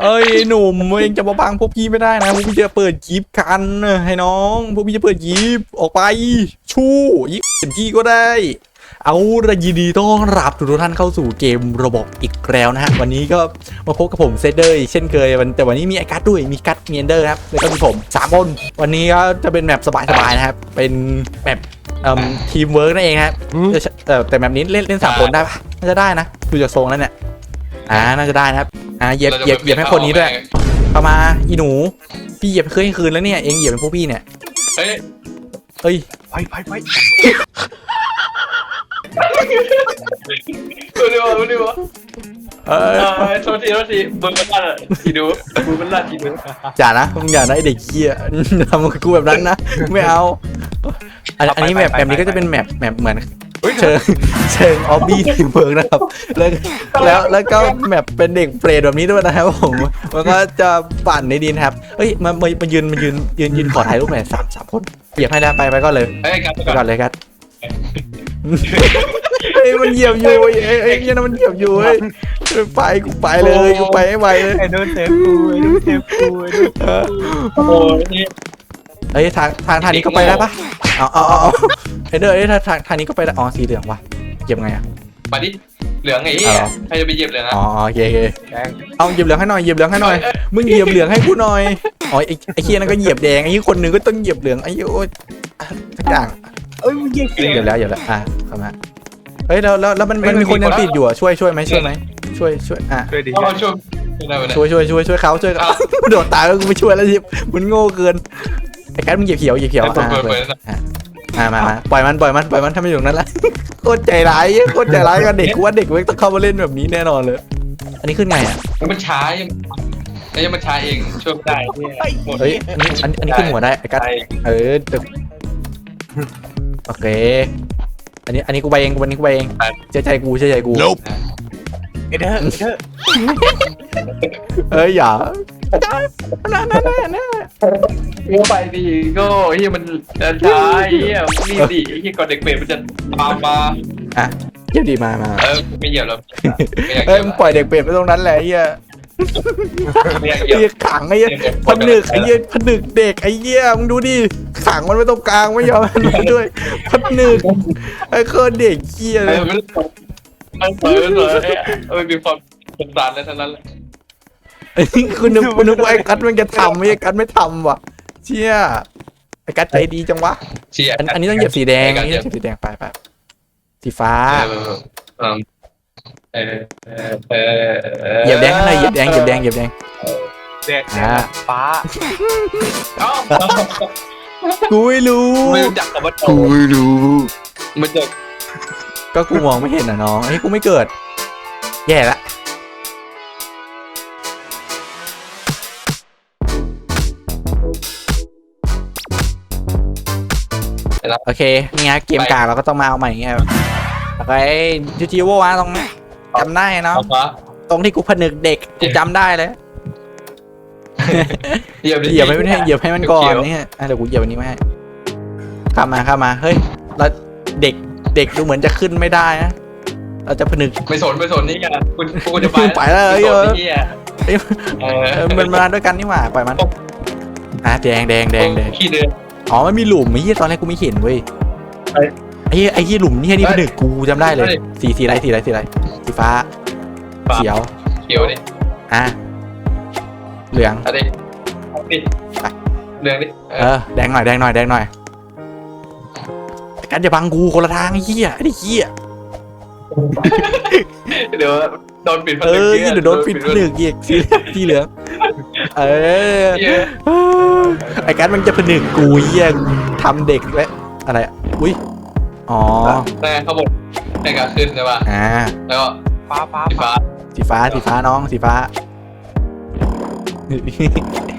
เอ้ยหนุ่มเองจะมาบังพวกพี่ไม่ได้นะพวกพี่จะเปิดจีบกันให้น้องพวกพี่จะเปิดจีบออกไป ชู้ยิบเป็นพี่ก็ได้ เอาระยินดีต้อนรับทุกท่านเข้าสู่เกมระบบอีกแล้วนะฮะวันนี้ก็มาพบกับผมเซเดอร์อีกเช่นเคยวันแต่วันนี้มีไอกัสด้วยมีกัสมีเอนเดอร์ครับแล้วก็มีผมสามคนวันนี้ก็จะเป็นแบบสบายๆนะครับเป็นแบบทีมเวิร์กนั่นเองครับแต่เอ่อแต่แบบนี้เล่นเล่นสามคนได้ปะน่าจะได้นะดูจากทรงแล้วเนี่ย อ่าน่าจะได้นะครับอ่าเหยียบเหยียบเหยียบให้คนนี้ด้วยเข้ามาอีหนู พี่เหยียบเคยคืนแล้วเนี่ยเองเหยียบเป็นพวกพี่เนี่ยเฮ้ยเฮ้ยไปไปไปดูดิวะดูดิวะเอเอออโทษทีโทษทีมึงมันลาดทีดูมึงมันลาดทีดูอย่านะมึงอย่านะไอเด็กเคี้ยทำกับกูแบบนั้นนะไม่เอา อันอันนี้แมปแบบนี้ก็จะเป็นแมปแมปเหมือนเฮ้ยเชิงเชิงออบบี้ทีมเวิร์กนะครับ แล้วแล้วแล้วก็แมปเป็นเด็กเปรตแบบนี้ด้วยนะครับผมมันก็จะปั่นในดินครับเอ้ยมามามายืนมายืนยืนยืนขอถ่ายรูปหน่อยสามสามคนเหยียบให้แล้วไปไปก็เลยเฮ้ยกลับไปไปก่ก่ออนนเลยครับเฮ้ยมันเหยียบอยู่เอ้ยเอ้ยเอ้ยเหี้ยนะมันเหยียบอยู่เฮ้ยไปกูไปเลยกูไปให้ไวเลยไอ้โดนเซฟกูไอ้โดนเซฟกูไอ้โดนเออโอ้โหนี่ เอ้ยทางทางทางนี้ก็ไปได้ปะเอาเอาเอาเอาเอ้ยเด้อเอ้ยทางทางทางนี้ก็ไปได้อ๋อสีเหลืองวะเหยียบไงอะ มาดิเหลืองไอ้เหี้ยใครจะไปเหยียบเหลืองอะอ๋อโอเคโอเคแดงเอาเหยียบเหลืองให้หน่อยเหยียบเหลืองให้หน่อยมึงเหยียบเหลืองให้กูหน่อยอ๋อไอ้ไอ้เคียนั่นก็เหยียบแดงไอ้คนหนึงก็ต้องเหยียบเหลืองไอ้โอ้ยอะสักอย่างเอ้ยมึงยิงเหยียบแล้วเหยียบแล้วอะเข้ามาเฮ้ยแล้วแล้วแล้วมันมันมีคนยังติดอยู่อะช่วยช่วยไหมช่วยไหมช่วยช่วยอะช่วยดิเอาช่วยได้ไหมเนี่ย ช่วยช่วยช่วยช่วยเขาช่วยเขา โดดตายแล้วกูไม่ช่วยแล้วสิมันโง่เกิน ไอ้การดมึงเหยียบเขียวเหยียบเขียวเปิดอะเปิดเปิดอะมามาปล่อยมันปล่อยมันปล่อยมันทำไมอยู่ตรงนั้นล่ะโคตรใจร้ายโคตรใจร้ายกับเด็กกูว่าเด็กเว้ยต้องเข้ามาเล่นแบบนี้แน่นอนเลย อันนี้ขึ้นไงอะมันช้ายังไอ้ยังมันช้าเองช่วยได้เนี่ยหมดเฮ้ยอันนี้อันอันนี้ขึ้นหัวได้ไอ้กัสใช่เออเดี๋ยวโอเค อันนี้อันนี้กูไปเองวันนี้กูไปเองเชื่อใจกูเชื่อใจกูไอ้เด้อไอ้เด้อเอ้ยอย่า น่าน่าน่าน่ากูไปดิก็เฮียมันช้าเฮียรีบดิเฮียก่อนเด็กเปรตมันจะตามมาอะเยี่ยมดีมามาเออไม่เหยียบแล้วไม่อยากเหเอ้ยียยบมึงปล่อยเด็กเปรตไปตรงนั้นแหละไอ้เหี้ยไม่อยากเหยียบ เหี้ยขังไอ้เหี้ยผนึกไอ้เหี้ยผนึกเด็กไอ้เหี้ยมึงดูดิขังมันไว้ตรงกลางไม่ยอมให้มันด้วยผนึกไอ้เคอเด็กเหี้ยเอเลยอไม่ได้มันเปิดเลยมันมีความสงสารแล้วเท่านั้นแหละไอ้นี่ คุณนึกคุณนึกว่าไอ้กัดมันจะทำไม่ไอ้กัดไม่ทำว่ะเชี่ยไอ้กัดใจดีจังวะเชียร์อันอันนี้ต้องเหยียบสีแดงไอ้กัอัดนนี้ต้องเหยียบสีแดงไปไปสีฟ้าเออเออเออเออเหยียบแดงข้างในเหยียบแดงเหยียบแดงเหยียบแดงแดงอ่าฟ้าเอ้ากูไม่รู้ไม่รู้จักกับว่ากูไม่รู้มันจะก็กูมองไม่เห็นอะน้องไอ้ยกูไม่เกิด แย่ละ โอเคนี่ฮะเกมกลางเราก็ต้องมาเอาใหม่อย่างเงี้ยโอเคยูทีโววะตรงนี้จำได้เนาะเอาฟ้าตรงที่กูผนึกเด็กกูจำได้เลยเหยียบเหยียบให้มันให้เหยียบให้มันก่อนนี่ฮะอะเดี๋ยวกูเหยียบอันนี้มาให้ข้ามมาข้ามมาเฮ้ยแล้วเด็กเด็กดูเหมือนจะขึ้นไม่ได้นะเราจะผนึก ไม่สนไม่สนนี่ไงคุณคุณจะไปไปแล้วไม่เอ้ยสนนี่ไงเอ้ยเอเออมันมาด้วยกันนี่หว่าปล่อยมันอะแดงแดงแดงแดงขี้เดือน อ๋อมันมีหลุมไอ้เหี้ยตอนแรกกูไม่เห็นเว้ยเอ้ยไอ้เหี้ยไอ้เหี้ยหลุมนี่นี่เอ้ยผนึกกูจำได้เลยเอ้ยสีสีอะไรสีอะไรสีอะไรสีฟ้าฟ้า เขียวเขียวดิอะเหลืองเอะไรดิเรื่องดิเอเอออแดงหน่อยแดงหน่อยแดงหน่อยไอ้กันอย่าบังกูคนละทางไอ้เหี้ยไอ้เหี้ยเดี๋ยวโดนปิดผเอนึกอยี่เดี๋ยวโดนปิดผนึกอีกสีสีเหลืองเออ เหี้ย ไอ้กันมันจะผนึกกูเหี้ยทำเด็กและอะไรอะอุ้ยอ๋อแต่เขาบอกในการขึ้นใช่ป่ะอ่าแล้วก็ฟ้าฟ้าสีฟ้าสีฟ้าสีฟ้าน้องสีฟ้า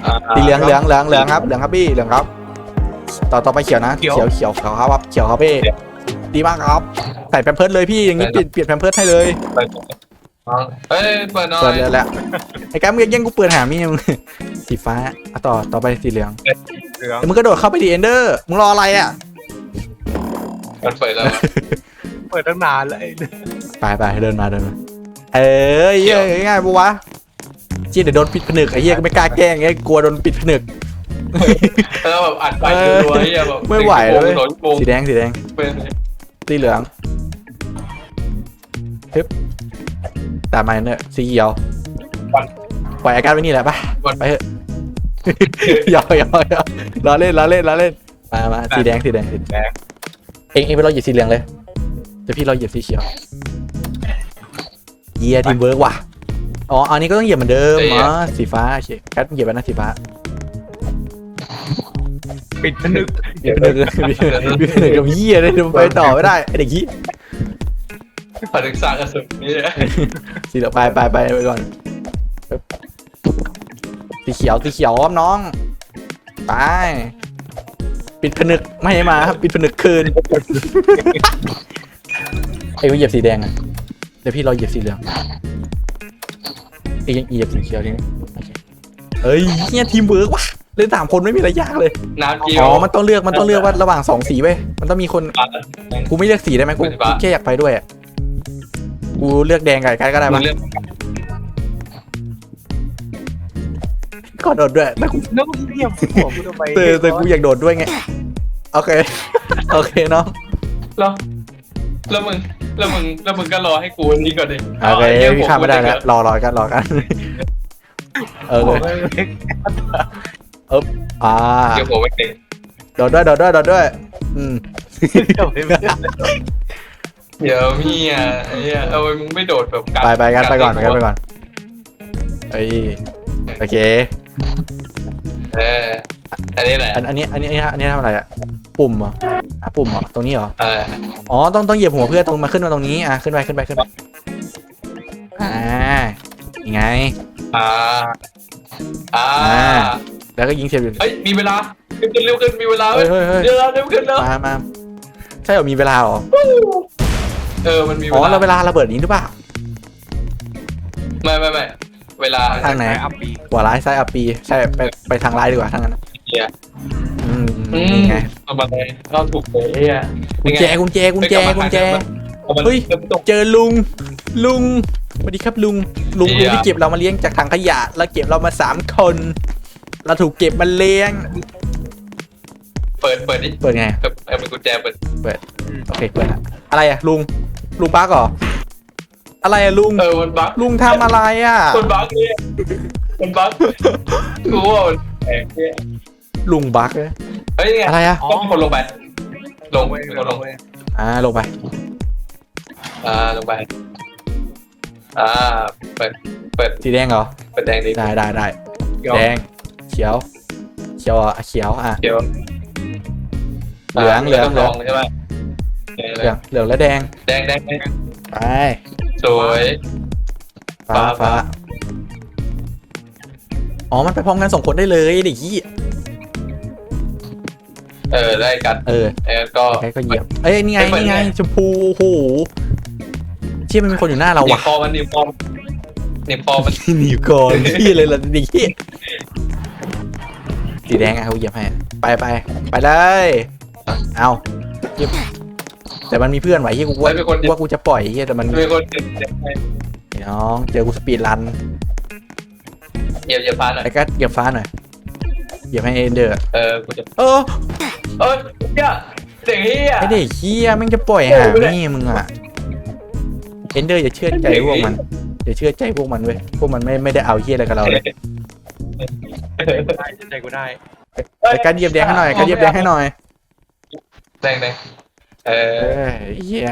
อ่าสีเหลืองเหลืองเหลืองเหลืองครับเหลืองครับพี่เหลืองครับต่อต่อไปเขียวนะเขียวเขียวเขียวครับเขียวครับพี่ดีมากครับใส่แพมเพิร์ดเลยพี่อย่างนี้เปลี่ยนเปลี่ยนแพมเพิร์ดให้เลยเปิดเฮ้ยเปิดหน่อเปิดยเลยแหละไอ้การมึงแย่งกูเปิดหามีมึง สีฟ้าอะต่อต่อไปสีเหลืองเหลืองแต่มึงกระโดดเข้าไปดีเอนเดอร์มึงรออะไรอะมันเปิดแล้ว เปิดตั้งนานเลยไปไปเดินมาเดินมาเอ้ยเอ้ยง่ายปะวะเจี๊ยเดี๋ยวโดนปิดผนึกไอ้เหี้ยก็ไม่กล้าแกล้งไงกลัวโดนปิดผนึก แล้วแบบอัดไปรัวๆไอ้เหี้ยแบบไม่ไหวเลยโดนโกงสีแดงสีแดงเป็นสีเหลืองฮึบตามมาเนี่ยสีเขียว ปล่อยอาการไว้นี่แหละปะไปเถอะยอยอยอยล้อเล่นล้อเล่นล้อเล่นมามาสีแดงสีแดงสีแดงเองเองไปรอเหยียบสีเหลืองเลยเดี๋ยวพี่รอเหยียบสีเขียวเยียทีมเวิร์กว่ะอ๋ออันนี้ก็ต้องเหยียบเหมือนเดิมอ๋อสีฟ้าโอเคแคทเหยียบไปนะสีฟ้าปิดผนึกมีผนึกมีมีผนึกกับเยี่ยเลยเดี๋ยวไปต่อไม่ได้ไอเด็กยี่ผนึกสร้างกระสุนนี่สีเหลืองไปไปไปไปก่อนปึ๊บ สีเขียวสีเขียวอ้อมน้องไปปิดผนึกไม่ให้มาครับปิดผนึกคืนไอ้ยเหยียบสีแดงอะเดี๋ยวพี่รอเหยียบสีเหลืองไอ้ยังเหยียบสีเขียวทีนี้โอเคเฮ้ยเนี่ยทีมเวิร์กว่ะเล่นสามคนไม่มีอะไรยากเลยน้ำเกี๊ยอ๋วอมันต้องเลือกมันต้องเลือกว่าระหว่างสองสีเว้ยมันต้องมีคนกูไม่เลือกสีได้ไหมกูไม่ได้ปะกูแค่อยากไปด้วยอะกูเลือกแดงกับไอ้กันก็ได้มึปะงเลือก ขอโดดด้วยแต่กูแล้วมึงเหยียบหัวกูทำไมแต่แต่กูอยากโดดด้วยไง โอเค โอเคเนาะแล้วแล้วมึงแล้วมึงแล้วมึงก็รอให้กูนี่ก่อนดิโอเคาหี้ยพี่ข้ามไม่ได้แล้วรอรอกันรอกัน เออหัวเลยไม่เล็กอ่าเดี๋ยวผมไม่เก่งโดดด้วยโดดด้วยโดดด้วย อืมเดี๋ยวไม่เล็กเดี๋ยวมีอะไอ้เหี้ยเอาไว้มึงไม่โดดแบบไปไปกันไปก่อนไปกันไปก่อนเอ้ยโอเค เอออันนี้แหละอันอันนี้อันนี้อันนี้อันนี้ทำอะไรอะปุ่มเหรออะปุ่มเหรอตรงนี้เหรอเอออ๋อต้องต้องเหยียบหัวเพื่อนตรงมาขึ้นมาตรงนี้อะขึ้นไปขึ้นไปขึ้นไปอ่ายังไง อ่าอ่าอ่าแล้วก็ยิงเสียบอยู่เฮ้ยมีเวลาขึ้นขึ้นเร็วขึ้นมีเวลาเฮ้ยเฮ้ยเฮ้ยเดี๋ยวเราเร็วขึ้นแล้วมามาใช่เหรอมีเวลาเหรอเออมันมีอ๋อเวเราลาเวลาระเบิดนี้หรือเปล่าไม่ไม่ไม่ เวลาทางไหน อัปปีหัวร้ายซ้ายอัปปีใช่ไปไปทางร้ายดีกว่าทางนั้นเหี้ยอืมอืมนี่ไงเอามาเลยเราถูกเลยไอ้เหี้ยกุญแจกุญแจกุญแจกุญแจเอามาเฮ้ยเริ่มต้นเจอลุง ลุงสวัสดีครับลุง ลุงเหี้ลุยงที่เก็บเรามาเลี้ยงจากถังขยะ แล้วเก็บเรามาสามคน เราถูกเก็บมาเลี้ยง เปิดเปิดดิเปิดไง เปิดเปิดเป็นกุญแจเปิด โอเคเปิดละอะไรอะลุง ลุงบักเหรอ อะไรอะลุง เออมันบั๊กลุงทำอะไรอะมันบั๊กเนี่ยมันบั๊กกูว่ามันแปลกเนี่ยลุงบักเลยเฮ้ยไงอะไรอะต้องมีคนลงไป ลงเว้ยมีคนลงเว้ยอ่าลงไป อ่าลงไป อ่าเปิดเปิดสีแดงเหรอ เปิดแดงดิได้ได้ได้เดี๋ยวแดง เขียว เขียวอะเขียวอะเดี๋ยวเหลืองเหลืองเหลืองใช่ไหมเหลืองเหลืองและแดง แดงแดงแดงไป สวยฟ้าฟ้าฟ้าอ๋อ มันไปพร้อมกันสองคนได้เลยเด็กยี่เออได้กันเออเออก็แค่ก็เหยียบเอ้ยนี่ไงไม่เปิดนี่ไงไงชมพูโอ้โหเชี่ยมันมีคนอยู่หน้าเราหนีบว่ะคอมันหนีบคอมันหนีบคอมันหนีก่อนพี่เลยล่ะเด็กยี่สีแดงอะเขาเหยียบให้ไปไปไปเลยเอาเหยียบ แต่มันมีเพื่อนไหวเฮียกูว่าไม่เป็นคน ว่ากูจะปล่อยเฮียแต่มันมีคนเหยียบเหยียบให้น้องเจอกูสปีดรันเหยียบเหยียบพาหน่อยไอ้กัดเหยียบฟ้าหน่อยเหยียบให้เอเดอร์ เออกูจะเออเอ้ยเหี้ยเด็กเฮียไอเด็กเฮียแม่งจะปล่อยหานี่มึงอะเอนเดอร์อย่าเชื่อใจพวกมันอย่าเชื่อใจพวกมันเว้ยพวกมันไม่ไม่ได้เอาเฮียอะไรกับเราเลยได้ใจกูได้ไอ้กัดเหยียบแดงให้หน่อยกัดเหยียบแดงให้หน่อยแดงแดง เอเอออเฮีย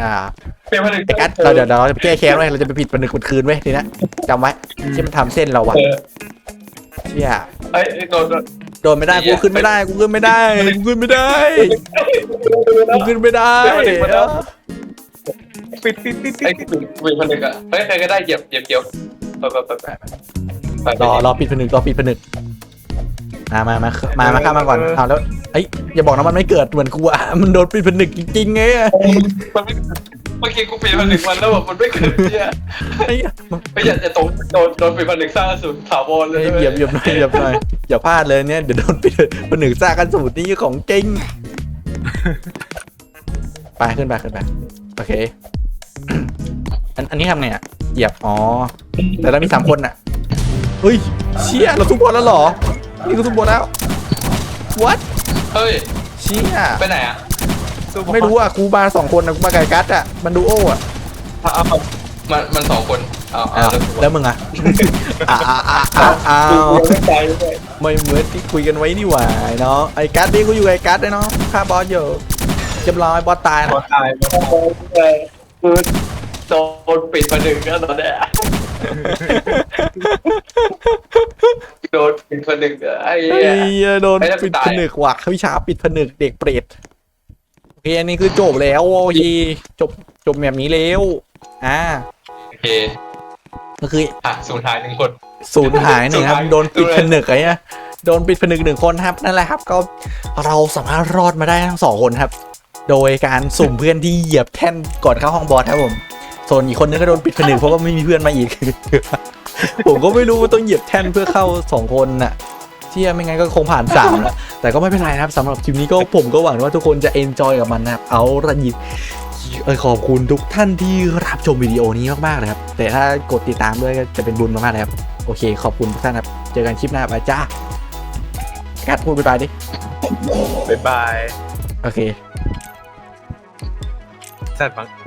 เป็นผนึกไอ้กัดเราเดี๋ยวเราจะไปแก้แค้นไว้เราจะไปผิดมันหนึ่งคนคืนไว้ทีนะจำไว้ที่มันทำเส้นเราว่ะเออเฮียเอ้ยโดนโดน โดนไม่ได้กูขึ้นไม่ได้กูขึ้นไม่ได้กูขึ้นไม่ได้กูขึ้นไม่ได้ปิดปิดปิดปิไอ้ดที่เป็นผนึกอะเฮ้ยใครก็ได้เหยียบเหยียบเกี่ยวไปไปไปไปไปรอรอปิดผนึกรอปิดผนึก มามามามามาข้ามมาก่อนเอาแล้วเอ้ยอย่าบอกนะมันไม่เกิดเหมือนกูอะมันโดนปิดผนึกจริงๆไงอะมันไม่เมื่อกี้กูปีนผนึกมันแล้วแบบมันไม่เกิดเนี่ยไอ้เหี้ยมันไม่อยากจะตกโดนโดนปีนผนึกสร้างสุดถาวรเลยเหยียบเหยียบหน่อยเหยียบหน่อยอย่าพลาดเลยเนี่ยเดี๋ยวโดนปิดผนึกซากกันสูตรนี้ของจริงไปขึ้นไปขึ้นไปโอเค อันอันนี้ทำไงอะเหยียบอ๋อแต่เรามีสามคนอะเฮ้ยเชี่ยเราทุบบอลแล้วเหรอ นี่ก็ทุบบอลแล้ว what เฮ้ย เชี่ยไปไหนอะไม่รู้อะกูมาสองคนนะกูมาไก่กัดอะมันดูโอ้อะเอาเอามันมันสองคนเอาเอาอ้าวแล้วแล้วมึงอะอ้าวอ้าวอ้าวอ้าวอ้าวใจด้วยไม่เหมือนที่คุยกันไว้นี่หว่าไอ้น้องไอ้กัดนี่กูอยู่ไอ้กัดไอ้น้องฆ่าบอสอยู่เรียบร้อยบอสตายนะบอตายบอตายคือโดนปิดมาหนึ่งแล้วตอนเนี้ย โดนปิดมาหนึ่งอะไอ้ไอ้เหี้ยเหี้ยโดนไอ้แล้วปิดตาย ผนึกว่ะวิชาปิดผนึกเด็กเปรตโอเคอันนี้คือจบแล้วโอ้ยจบจบแบบนี้แล้วอ่าโอเคก็คืออะสูญหายหนึ่งคน ศูนย์หายหนึ่งครับศูนย์หายโดนปิดผนึกไอ้เนี่ยโดนปิดผนึกหนึ่งคนครับนั่นแหละครับ ก็เราสามารถรอดมาได้ทั้งสองคนครับ โดยการสุ่มเพื่อนที่เหยียบแท่นก่อนเข้าห้องบอสครับผม ส่วนอีกคนนึงก็โดนปิดผนึกเพราะว่าไม่มีเพื่อนมาอีก ผมก็ไม่รู้ว่าต้องเหยียบแท่นเพื่อเข้าสองคนน่ะเที่ยไม่งั้นก็คงผ่านสามแล้วแต่ก็ไม่เป็นไรนะครับสำหรับคลิปนี้ก็ผมก็หวังว่าทุกคนจะเอนจอยกับมันนะครับเอาระยิบเออขอบคุณทุกท่านที่รับชมวิดีโอนี้มากๆเลยครับ แต่ถ้ากดติดตามด้วยก็จะเป็นบุญมากๆเลยครับ โอเค ขอบคุณทุกท่านครับ เจอกันคลิปหน้าไปจ้ากัดพูดไปไปดิบ๊ายบาย โอเคสัตว์บาง